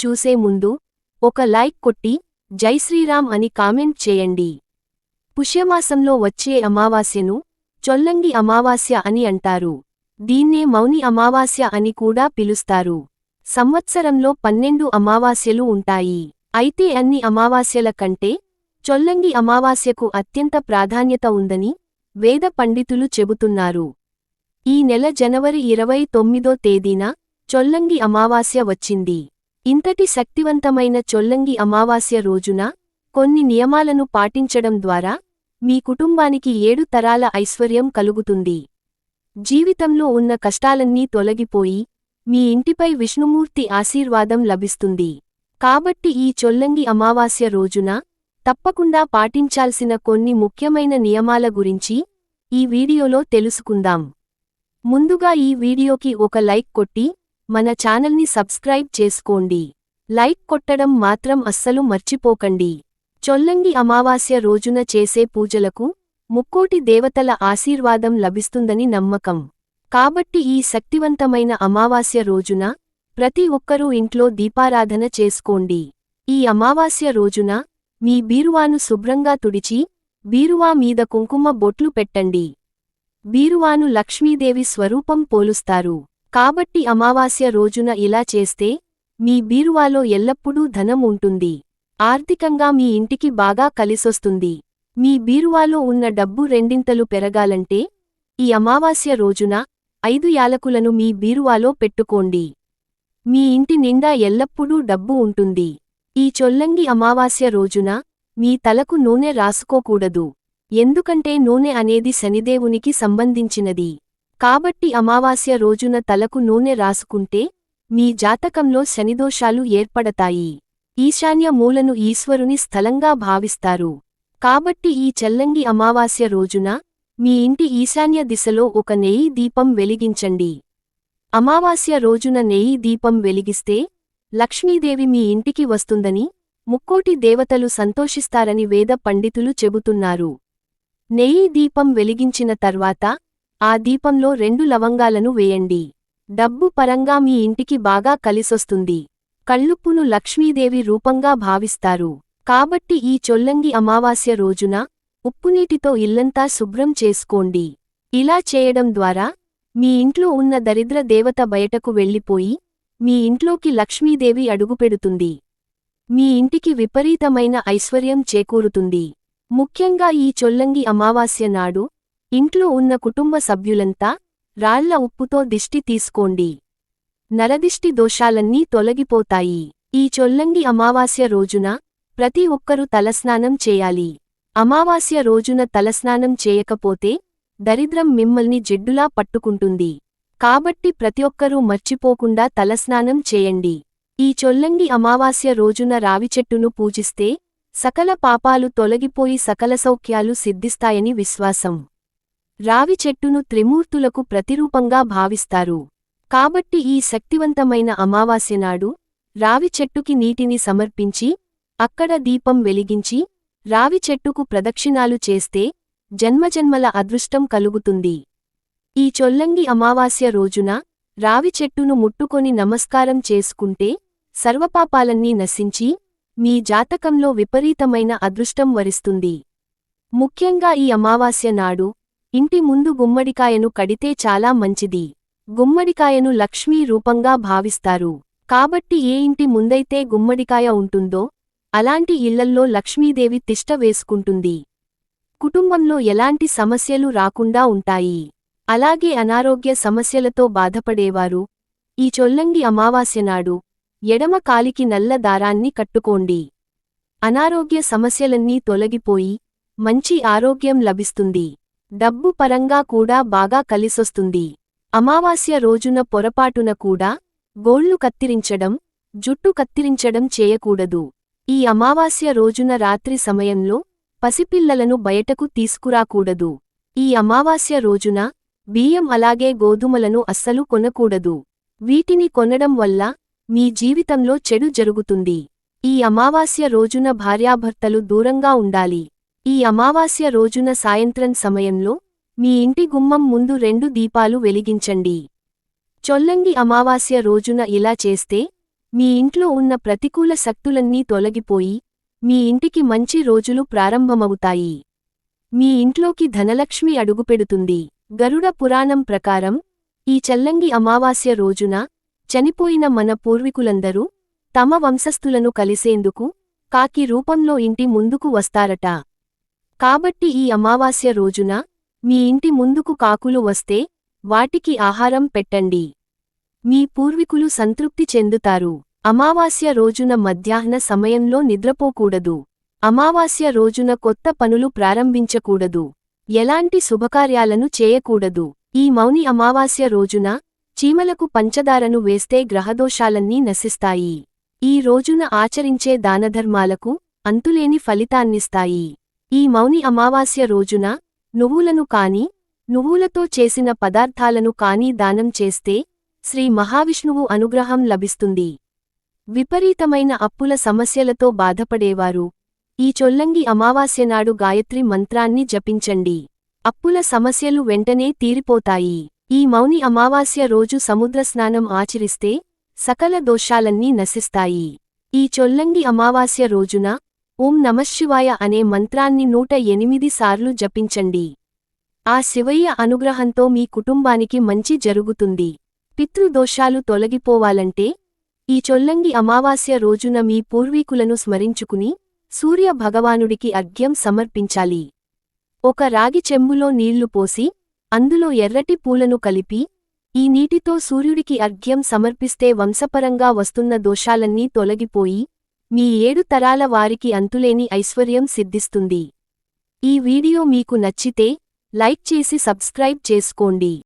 చూసే ముందు ఒక లైక్ కొట్టి జై శ్రీరామ్ అని కామెంట్ చేయండి. పుష్యమాసంలో వచ్చే అమావాస్యను చొల్లంగి అమావాస్య అని అంటారు. దీన్నే మౌని అమావాస్య అని కూడా పిలుస్తారు. సంవత్సరంలో పన్నెండు అమావాస్యలు ఉంటాయి. అయితే అన్ని అమావాస్యల కంటే చొల్లంగి అమావాస్యకు అత్యంత ప్రాధాన్యత ఉందని వేద పండితులు చెబుతున్నారు. ఈ నెల జనవరి ఇరవై తొమ్మిదో తేదీన చొల్లంగి అమావాస్య వచ్చింది. ఇంతటి శక్తివంతమైన చొల్లంగి అమావాస్య రోజున కొన్ని నియమాలను పాటించడం ద్వారా మీ కుటుంబానికి ఏడు తరాల ఐశ్వర్యం కలుగుతుంది. జీవితంలో ఉన్న కష్టాలన్నీ తొలగిపోయి మీ ఇంటిపై విష్ణుమూర్తి ఆశీర్వాదం లభిస్తుంది. కాబట్టి ఈ చొల్లంగి అమావాస్య రోజున తప్పకుండా పాటించాల్సిన కొన్ని ముఖ్యమైన నియమాల గురించి ఈ వీడియోలో తెలుసుకుందాం. ముందుగా ఈ వీడియోకి ఒక లైక్ కొట్టి మన ఛానల్ని సబ్స్క్రైబ్ చేసుకోండి. లైక్ కొట్టడం మాత్రం అస్సలు మర్చిపోకండి. చొల్లంగి అమావాస్య రోజున చేసే పూజలకు ముక్కోటి దేవతల ఆశీర్వాదం లభిస్తుందని నమ్మకం. కాబట్టి ఈ శక్తివంతమైన అమావాస్య రోజున ప్రతి ఒక్కరూ ఇంట్లో దీపారాధన చేసుకోండి. ఈ అమావాస్య రోజున మీ బీరువాను శుభ్రంగా తుడిచి బీరువా మీద కుంకుమ బొట్లు పెట్టండి. బీరువాను లక్ష్మీదేవి స్వరూపం పోలుస్తారు. కాబట్టి అమావాస్య రోజున ఇలా చేస్తే మీ బీరువాలో ఎల్లప్పుడూ ధనం ఉంటుంది. ఆర్థికంగా మీ ఇంటికి బాగా కలిసొస్తుంది. మీ బీరువాలో ఉన్న డబ్బు రెండింతలు పెరగాలంటే ఈ అమావాస్య రోజున ఐదు యాలకులను మీ బీరువాలో పెట్టుకోండి. మీ ఇంటి నిండా ఎల్లప్పుడూ డబ్బు ఉంటుంది. ఈ చొల్లంగి అమావాస్య రోజున మీ తలకు నూనె రాసుకోకూడదు. ఎందుకంటే నూనె అనేది శనిదేవునికి సంబంధించినది. కాబట్టి అమావాస్య రోజున తలకు నూనె రాసుకుంటే మీ జాతకంలో శనిదోషాలు ఏర్పడతాయి. ఈశాన్య మూలను ఈశ్వరుని స్థలంగా భావిస్తారు. కాబట్టి ఈ చెల్లంగి అమావాస్య రోజున మీ ఇంటి ఈశాన్య దిశలో ఒక నెయ్యి దీపం వెలిగించండి. అమావాస్య రోజున నెయ్యి దీపం వెలిగిస్తే లక్ష్మీదేవి మీ ఇంటికి వస్తుందని ముక్కోటి దేవతలు సంతోషిస్తారని వేద పండితులు చెబుతున్నారు. నెయ్యి దీపం వెలిగించిన తర్వాత ఆ దీపంలో రెండు లవంగాలను వేయండి. డబ్బు పరంగా మీ ఇంటికి బాగా కలిసొస్తుంది. కళ్ళుప్పును లక్ష్మీదేవి రూపంగా భావిస్తారు. కాబట్టి ఈ చొల్లంగి అమావాస్య రోజున ఉప్పునీటితో ఇల్లంతా శుభ్రం చేసుకోండి. ఇలా చేయడం ద్వారా మీ ఇంట్లో ఉన్న దరిద్ర దేవత బయటకు వెళ్ళిపోయి మీ ఇంట్లోకి లక్ష్మీదేవి అడుగుపెడుతుంది. మీ ఇంటికి విపరీతమైన ఐశ్వర్యం చేకూరుతుంది. ముఖ్యంగా ఈ చొల్లంగి అమావాస్య నాడు ఇంట్లో ఉన్న కుటుంబ సభ్యులంతా రాళ్ళ ఉప్పుతో దిష్టి తీసుకోండి. నరదిష్టి దోషాలన్నీ తొలగిపోతాయి. ఈ చొల్లంగి అమావాస్య రోజున ప్రతి ఒక్కరూ తలస్నానం చేయాలి. అమావాస్య రోజున తలస్నానం చేయకపోతే దరిద్రం మిమ్మల్ని జిడ్డులా పట్టుకుంటుంది. కాబట్టి ప్రతి ఒక్కరూ మర్చిపోకుండా తలస్నానం చేయండి. ఈ చొల్లంగి అమావాస్య రోజున రావిచెట్టును పూజిస్తే సకల పాపాలు తొలగిపోయి సకల సౌఖ్యాలు సిద్ధిస్తాయని విశ్వాసం. రావి చెట్టును త్రిమూర్తులకు ప్రతిరూపంగా భావిస్తారు. కాబట్టి ఈ శక్తివంతమైన అమావాస్యనాడు రావి చెట్టుకి నీటిని సమర్పించి అక్కడ దీపం వెలిగించి రావి చెట్టుకు ప్రదక్షిణాలు చేస్తే జన్మజన్మల అదృష్టం కలుగుతుంది. ఈ చొల్లంగి అమావాస్య రోజున రావి చెట్టును ముట్టుకొని నమస్కారం చేసుకుంటే సర్వపాపాలన్నీ నశించి మీ జాతకంలో విపరీతమైన అదృష్టం వరిస్తుంది. ముఖ్యంగా ఈ అమావాస్య నాడు ఇంటి ముందు గుమ్మడికాయను కడితే చాలా మంచిది. గుమ్మడికాయను లక్ష్మీ రూపంగా భావిస్తారు. కాబట్టి ఏ ఇంటి ముందైతే గుమ్మడికాయ ఉంటుందో అలాంటి ఇళ్ళల్లో లక్ష్మీదేవి తిష్ట వేసుకుంటుంది. కుటుంబంలో ఎలాంటి సమస్యలు రాకుండా ఉంటాయి. అలాగే అనారోగ్య సమస్యలతో బాధపడేవారు. ఈ చొల్లంగి అమావాస్యనాడు ఎడమ కాలికి నల్ల దారాన్ని కట్టుకోండి. అనారోగ్య సమస్యలన్నీ తొలగిపోయి మంచి ఆరోగ్యం లభిస్తుంది. డబ్బు పరంగా కూడా బాగా కలిసొస్తుంది. అమావాస్య రోజున పొరపాటున కూడా గోళ్ళు కత్తిరించడం జుట్టు కత్తిరించడం చేయకూడదు. ఈ అమావాస్య రోజున రాత్రి సమయంలో పసిపిల్లలను బయటకు తీసుకురాకూడదు. ఈ అమావాస్య రోజున బియ్యం అలాగే గోధుమలను అస్సలు కొనకూడదు. వీటిని కొనడం వల్ల మీ జీవితంలో చెడు జరుగుతుంది. ఈ అమావాస్య రోజున భార్యాభర్తలు దూరంగా ఉండాలి. ఈ అమావాస్య రోజున సాయంత్రం సమయంలో మీ ఇంటి గుమ్మం ముందు రెండు దీపాలు వెలిగించండి. చొల్లంగి అమావాస్య రోజున ఇలా చేస్తే మీ ఇంట్లో ఉన్న ప్రతికూల శక్తులన్నీ తొలగిపోయి మీ ఇంటికి మంచి రోజులు ప్రారంభమవుతాయి. మీ ఇంట్లోకి ధనలక్ష్మి అడుగుపెడుతుంది. గరుడ పురాణం ప్రకారం ఈ చల్లంగి అమావాస్య రోజున చనిపోయిన మన పూర్వీకులందరూ తమ వంశస్థులను కలిసేందుకు కాకి రూపంలో ఇంటి ముందుకు వస్తారట. కాబట్టి ఈ అమావాస్య రోజున మీ ఇంటి ముందుకు కాకులు వస్తే వాటికి ఆహారం పెట్టండి. మీ పూర్వీకులు సంతృప్తి చెందుతారు. అమావాస్య రోజున మధ్యాహ్న సమయంలో నిద్రపోకూడదు. అమావాస్య రోజున కొత్త పనులు ప్రారంభించకూడదు. ఎలాంటి శుభకార్యాలను చేయకూడదు. ఈ మౌని అమావాస్య రోజున చీమలకు పంచదారను వేస్తే గ్రహదోషాలన్నీ నశిస్తాయి. ఈ రోజున ఆచరించే దానధర్మాలకు అంతులేని ఫలితాన్నిస్తాయి. ఈ మౌని అమావాస్య రోజున నువ్వులను కాని నువ్వులతో చేసిన పదార్థాలను కాని దానం చేస్తే శ్రీ మహావిష్ణువు అనుగ్రహం లభిస్తుంది. విపరీతమైన అప్పుల సమస్యలతో బాధపడేవారు. ఈ చొల్లంగి అమావాస్యనాడు గాయత్రి మంత్రాన్ని జపించండి. అప్పుల సమస్యలు వెంటనే తీరిపోతాయి. ఈ మౌని అమావాస్య రోజు సముద్ర స్నానం ఆచరిస్తే సకల దోషాలన్నీ నశిస్తాయి. ఈ చొల్లంగి అమావాస్య రోజున ఓం నమశివాయ అనే మంత్రాన్ని నూట ఎనిమిది సార్లు జపించండి. ఆ శివయ్య అనుగ్రహంతో మీ కుటుంబానికి మంచి జరుగుతుంది. పితృదోషాలు తొలగిపోవాలంటే ఈ చొల్లంగి అమావాస్య రోజున మీ పూర్వీకులను స్మరించుకుని సూర్య భగవానుడికి అర్ఘ్యం సమర్పించాలి. ఒక రాగి చెంబులో నీళ్ళు పోసి అందులో ఎర్రటి పూలను కలిపి ఈ నీటితో సూర్యుడికి అర్ఘ్యం సమర్పిస్తే వంశపరంగా వస్తున్న దోషాలన్నీ తొలగిపోయి మీ ఏడు తరాల వారికి అంతులేని ఐశ్వర్యం సిద్ధిస్తుంది. ఈ వీడియో మీకు నచ్చితే లైక్ చేసి సబ్స్క్రైబ్ చేసుకోండి.